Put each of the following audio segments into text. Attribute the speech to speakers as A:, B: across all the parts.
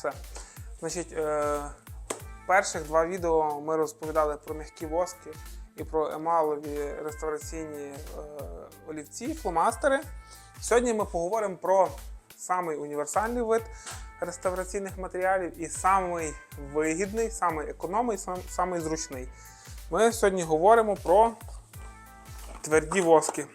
A: все. Значить, е, перших два відео ми розповідали про м'які воски і про емалові реставраційні е, олівці, фломастери. Сьогодні ми поговоримо про самий універсальний вид реставраційних матеріалів і самий вигідний, самий економний, сам, самий зручний. Ми сьогодні говоримо про тверді воски.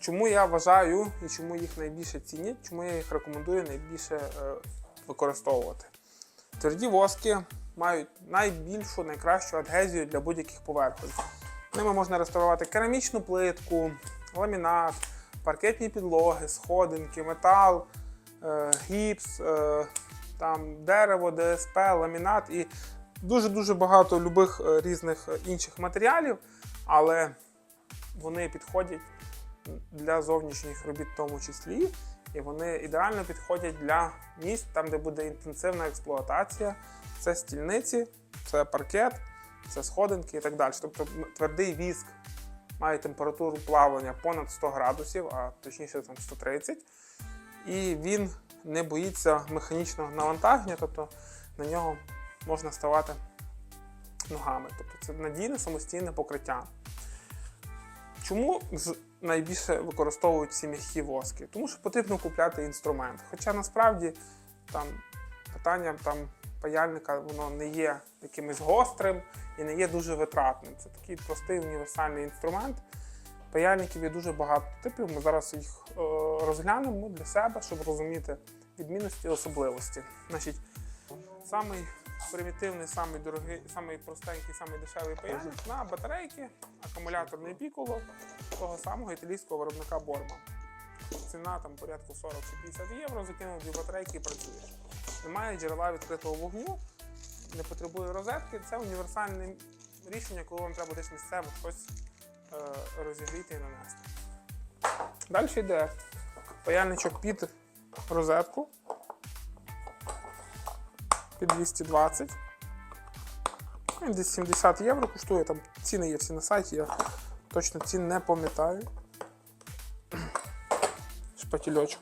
A: Чому я вважаю і чому їх найбільше цінять, чому я їх рекомендую найбільше е, використовувати. Тверді воски мають найбільшу, найкращу адгезію для будь-яких поверхонь. Ними можна реставрувати керамічну плитку, ламінат, паркетні підлоги, сходинки, метал, е, гіпс, е, там, дерево, ДСП, ламінат і дуже-дуже багато любих різних інших матеріалів, але вони підходять для зовнішніх робіт в тому числі, і вони ідеально підходять для місць, там, де буде інтенсивна експлуатація. Це стільниці, це паркет, це сходинки і так далі. Тобто твердий віск має температуру плавлення понад 100 градусів, а точніше там 130. І він не боїться механічного навантаження, тобто на нього можна ставати ногами. Тобто це надійне самостійне покриття. Чому найбільше використовують ці м'які воски? Тому що потрібно купляти інструмент. Хоча насправді там питання там, паяльника воно не є якимось гострим і не є дуже витратним. Це такий простий універсальний інструмент. Паяльників є дуже багато типів. Ми зараз їх е, розглянемо для себе, щоб розуміти відмінності і особливості. Значить, самий примітивний, самий дорогий, самий простенький, самий дешевий паяльник на батарейки, акумуляторний піколо того самого італійського виробника Борма. Ціна там порядку 40 чи 50 євро, закинув дві батарейки і працюєш. Немає джерела відкритого вогню, не потребує розетки. Це універсальне рішення, коли вам треба десь місцево щось е, розігріти і нанести. Далі йде паяльничок під розетку 220. Він десь 70 євро коштує, там ціни є всі на сайті, я точно цін не пам'ятаю. Шпатільочок.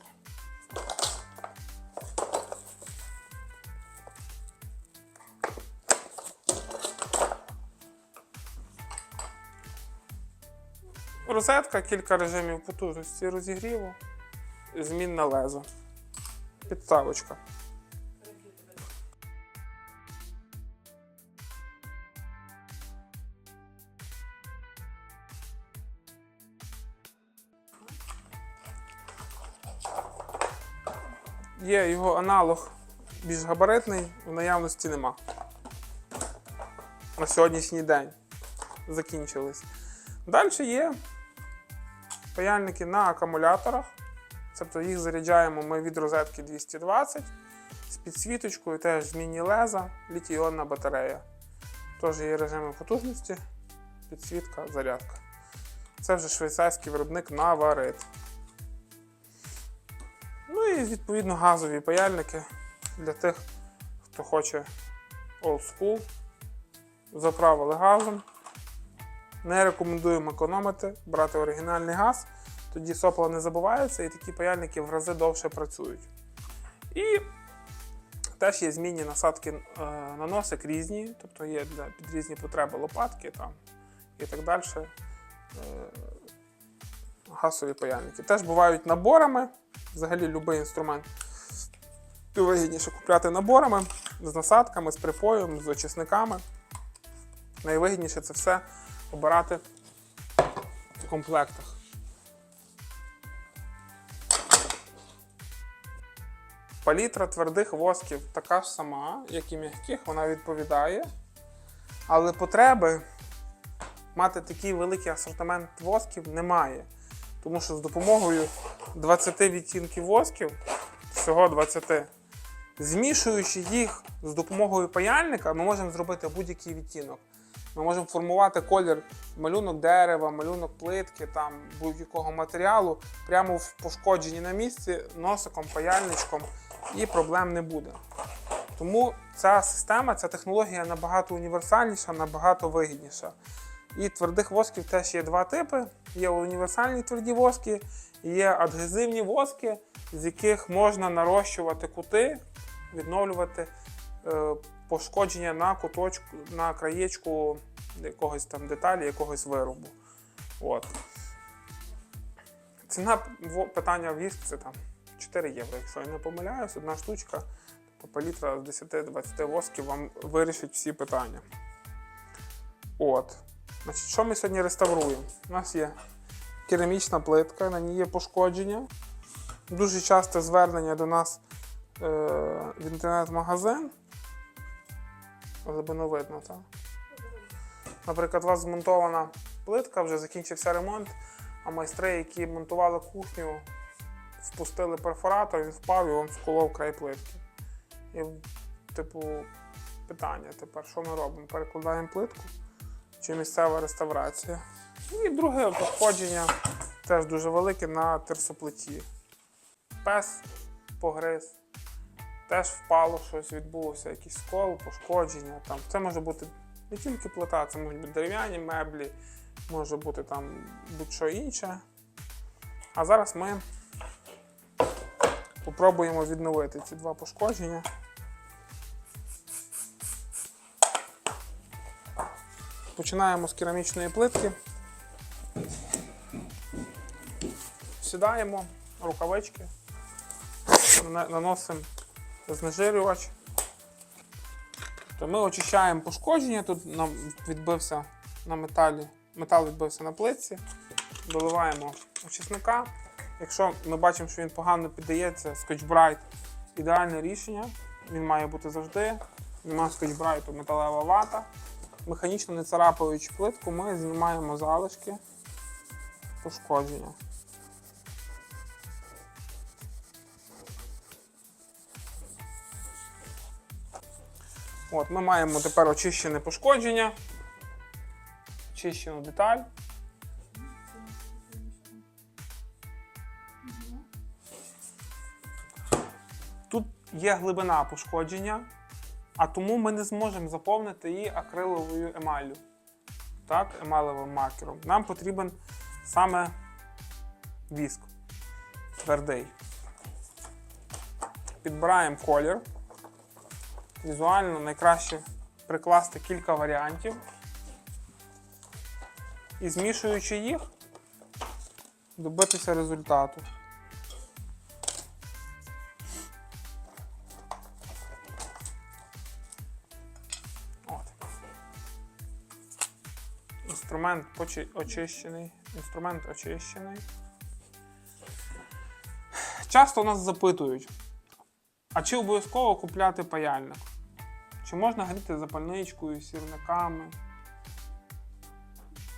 A: Розетка, кілька режимів потужності розігріву, змінне лезо. Підставочка. Є його аналог більш габаритний, в наявності нема. На сьогоднішній день закінчились. Далі є паяльники на акумуляторах. Тобто їх заряджаємо ми від розетки 220 з підсвіточкою, теж змінні леза, літій-іонна батарея. Теж є режими потужності, підсвітка, зарядка. Це вже швейцарський виробник Navarit. І відповідно газові паяльники для тих, хто хоче old school. Заправили газом. Не рекомендуємо економити, брати оригінальний газ, тоді сопла не забуваються і такі паяльники в рази довше працюють. І теж є змінні насадки е, на носик різні, тобто є для під різні потреби лопатки там, і так далі. Газові паяльники. Теж бувають наборами. Взагалі будь-який інструмент вигідніше купляти наборами з насадками, з припоєм, з очисниками. Найвигідніше це все обирати в комплектах. Палітра твердих восків така ж сама, як і м'яких, вона відповідає. Але потреби мати такий великий асортимент восків немає. Тому що з допомогою 20 відтінків восків, всього 20, змішуючи їх з допомогою паяльника, ми можемо зробити будь-який відтінок. Ми можемо формувати колір малюнок дерева, малюнок плитки, там будь-якого матеріалу прямо в пошкодженні на місці носиком, паяльничком, і проблем не буде. Тому ця система, ця технологія набагато універсальніша, набагато вигідніша. І твердих восків теж є два типи: є універсальні тверді воски, Є адгезивні воски, з яких можна нарощувати кути, відновлювати е, пошкодження на куточку, на краєчку якогось там деталі, якогось виробу. От. Ціна питання віск це там 4 євро, якщо я не помиляюсь, одна штучка, тобто палітра з 10-20 восків вам вирішить всі питання. От. Значить, що ми сьогодні реставруємо? У нас є керамічна плитка, на ній є пошкодження. Дуже часто звернення до нас е, в інтернет-магазин. Глибину видно, так? Наприклад, у вас змонтована плитка, вже закінчився ремонт, а майстри, які монтували кухню, впустили перфоратор, він впав і вам сколов край плитки. І, типу, питання тепер, що ми робимо? Перекладаємо плитку чи місцева реставрація? І друге пошкодження теж дуже велике на терсоплиті. Пес погриз, теж впало щось, відбулося, якийсь скол, пошкодження. Там. Це може бути не тільки плита, це можуть бути дерев'яні меблі, може бути там будь-що інше. А зараз ми спробуємо відновити ці два пошкодження. Починаємо з керамічної плитки. Сідаємо, рукавички, наносимо знежирювач. То ми очищаємо пошкодження, тут нам відбився на металі, метал відбився на плитці, доливаємо очисника. Якщо ми бачимо, що він погано піддається, Brite ідеальне рішення. Він має бути завжди. Нема Brite, металева вата. Механічно не царапаючи плитку, ми знімаємо залишки пошкодження. От, ми маємо тепер очищене пошкодження, очищену деталь. Тут є глибина пошкодження, а тому ми не зможемо заповнити її акриловою емаллю, так, емалевим маркером. Нам потрібен саме віск твердий. Підбираємо колір. Візуально найкраще прикласти кілька варіантів. І змішуючи їх, добитися результату. Інструмент очищений. Інструмент очищений. Часто нас запитують, а чи обов'язково купляти паяльник? Чи можна гріти запальничкою, сірниками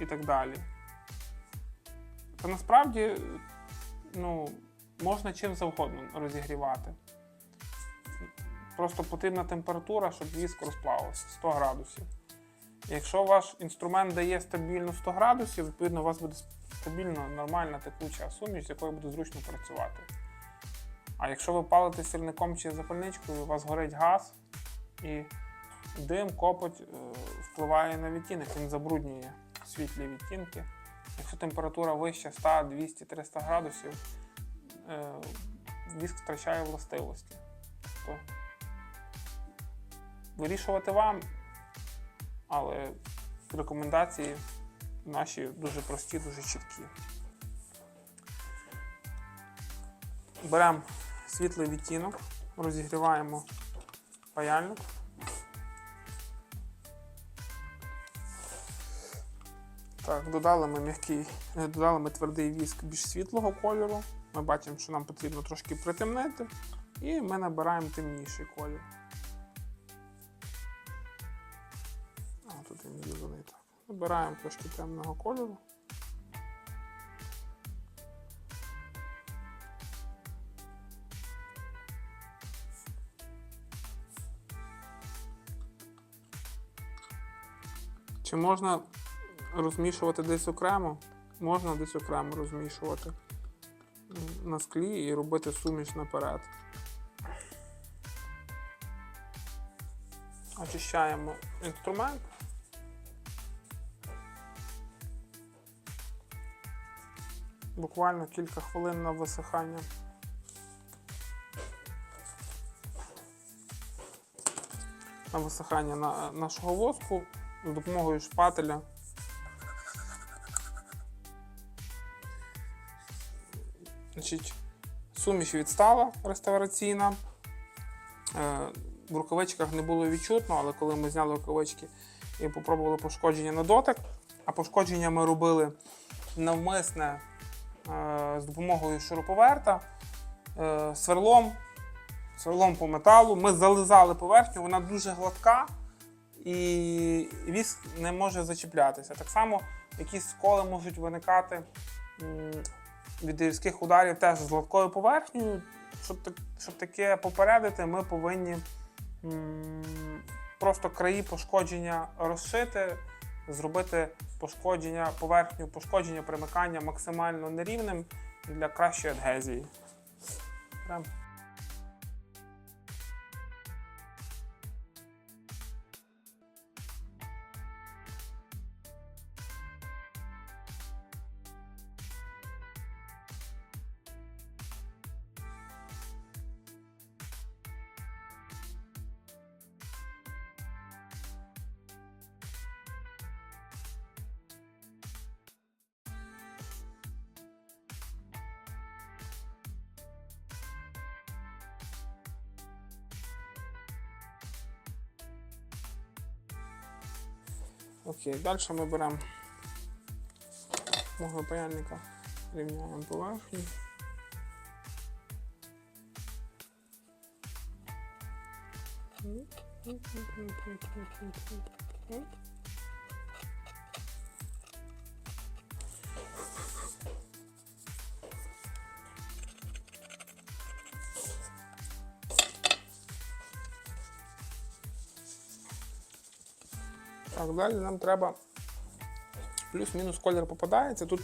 A: і так далі? Та насправді ну, можна чим завгодно розігрівати. Просто потрібна температура, щоб віск розплавився 100 градусів. Якщо ваш інструмент дає стабільно 100 градусів, відповідно у вас буде стабільно нормальна текуча суміш, з якою буде зручно працювати. А якщо ви палите сірником чи запальничкою, у вас горить газ і дим, копоть е, впливає на відтінок, він забруднює світлі відтінки. Якщо температура вища 100, 200, 300 градусів, е, віск втрачає властивості. Тобто вирішувати вам, але рекомендації наші дуже прості, дуже чіткі. Беремо світлий відтінок, розігріваємо паяльник. Так, додали ми м'який, додали ми твердий віск більш світлого кольору. Ми бачимо, що нам потрібно трошки притемнити, і ми набираємо темніший колір. Набираємо трошки темного кольору. Чи можна розмішувати десь окремо? Можна десь окремо розмішувати на склі і робити суміш наперед. Очищаємо інструмент. Буквально кілька хвилин на висихання. На висихання на, нашого воску з допомогою шпателя. Значить, суміш відстала реставраційна. Е, В рукавичках не було відчутно, але коли ми зняли рукавички і попробували пошкодження на дотик, а пошкодження ми робили навмисне з допомогою шуруповерта, е, сверлом, сверлом по металу. Ми зализали поверхню, вона дуже гладка і віск не може зачіплятися. Так само якісь сколи можуть виникати від різких ударів теж з гладкою поверхнею. Щоб, щоб таке попередити, ми повинні просто краї пошкодження розшити, зробити пошкодження, поверхню пошкодження примикання максимально нерівним для кращої адгезії. Прям. Окей, далі ми беремо мого паяльника, рівняємо поверхню. Так, далі нам треба плюс-мінус колір попадається. Тут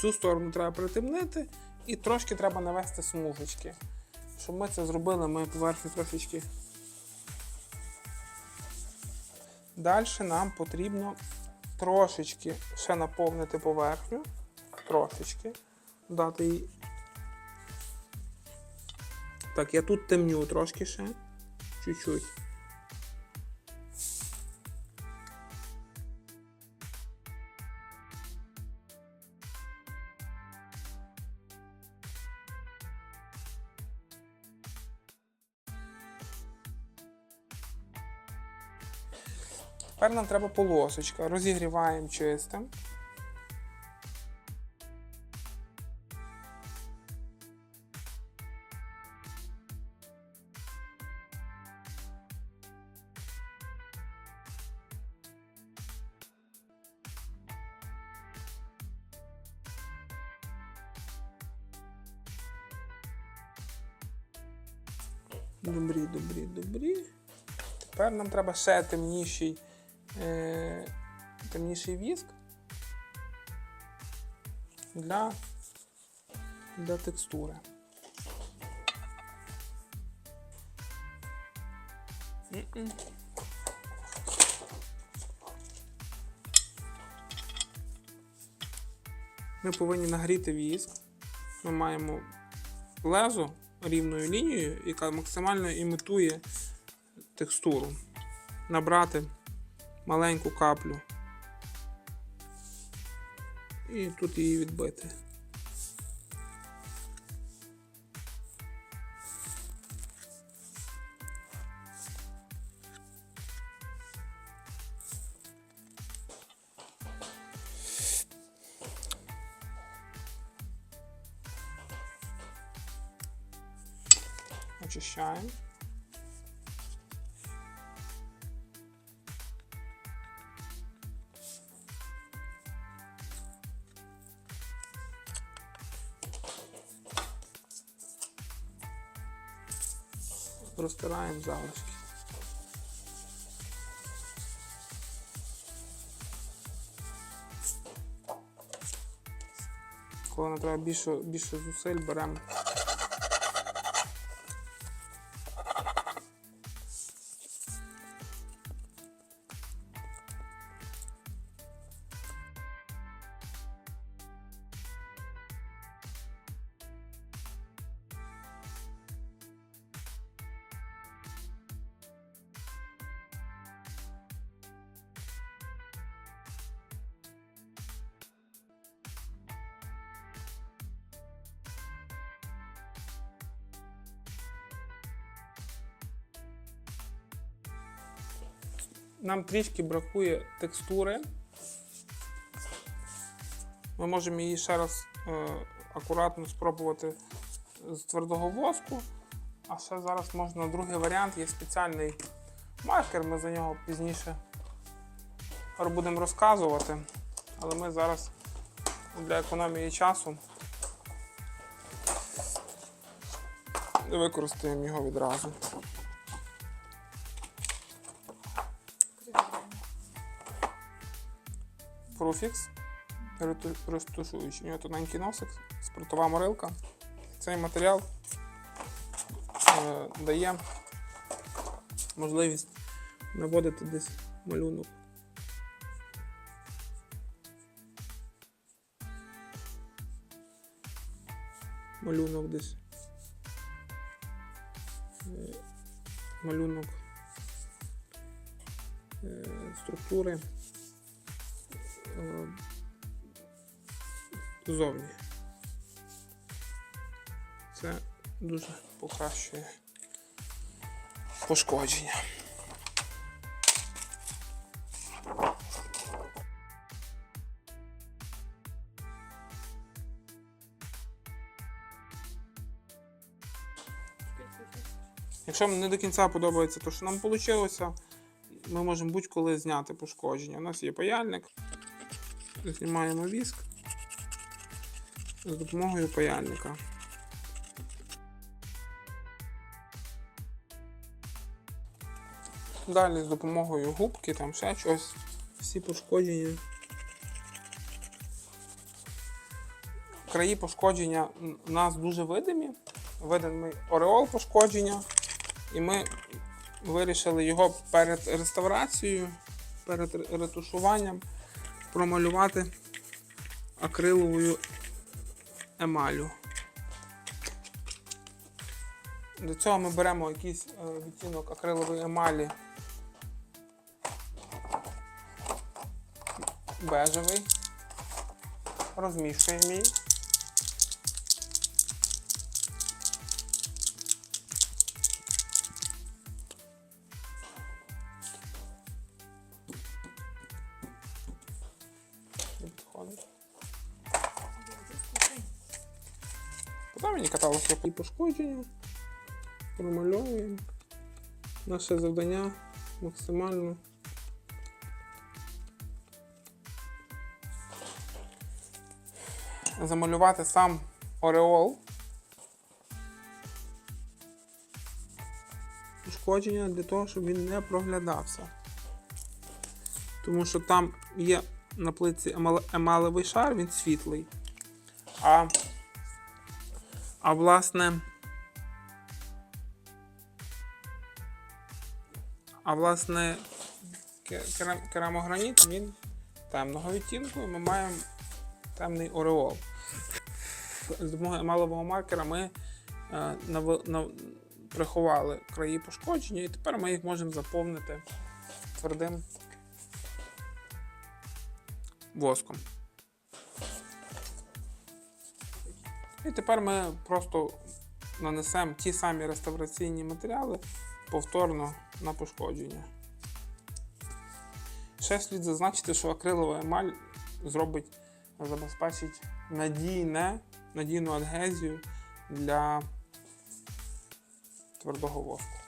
A: цю сторону треба притемнити і трошки треба навести смужечки. Щоб ми це зробили, ми поверхню трошечки. Далі нам потрібно трошечки ще наповнити поверхню. Трошечки. Дати їй. Так, я тут темню трошки ще. Чуть-чуть. Тепер нам треба полосочка. Розігріваємо чистим. Добрі, добрі, добрі. Тепер нам треба ще темніший, е, темніший віск для, для текстури. М-м. Ми повинні нагріти віск. Ми маємо лезо рівною лінією, яка максимально імітує текстуру. Набрати маленьку каплю і тут її відбити. Розтираємо залишки. Коли нам треба більше, більше зусиль, беремо нам трішки бракує текстури. Ми можемо її ще раз е, акуратно спробувати з твердого воску. А ще зараз можна другий варіант, є спеціальний маркер, ми за нього пізніше будемо розказувати. Але ми зараз для економії часу використаємо його відразу. Профікс розтушуючий. У нього тоненький носик, спиртова морилка. Цей матеріал е, дає можливість наводити десь малюнок. Малюнок десь. Е, Малюнок е, структури е, зовні. Це дуже покращує пошкодження. Якщо не до кінця подобається те, що нам вийшло, ми можемо будь-коли зняти пошкодження. У нас є паяльник. Знімаємо віск з допомогою паяльника. Далі з допомогою губки, там ще щось, всі пошкодження. Краї пошкодження у нас дуже видимі. Видимий ореол пошкодження. І ми вирішили його перед реставрацією, перед ретушуванням промалювати акриловою емалю. До цього ми беремо якийсь е, відтінок акрилової емалі бежевий, розмішуємо її. І пошкодження. Промальовуємо. Наше завдання максимально. Замалювати сам ореол. Пошкодження для того, щоб він не проглядався. Тому що там є на плитці емал- емалевий шар, він світлий. А, а власне. А власне ке- керамограніт він темного відтінку, і ми маємо темний ореол. З допомогою емалевого маркера ми е, нави- нав- приховали краї пошкодження, і тепер ми їх можемо заповнити твердим воском. І тепер ми просто нанесемо ті самі реставраційні матеріали повторно на пошкодження. Ще слід зазначити, що акрилова емаль зробить, забезпечить надійне, надійну адгезію для твердого воску.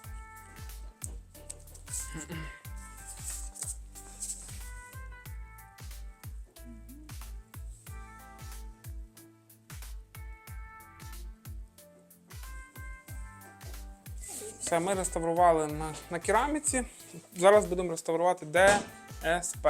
A: Все, ми реставрували на, на кераміці. Зараз будемо реставрувати ДСП.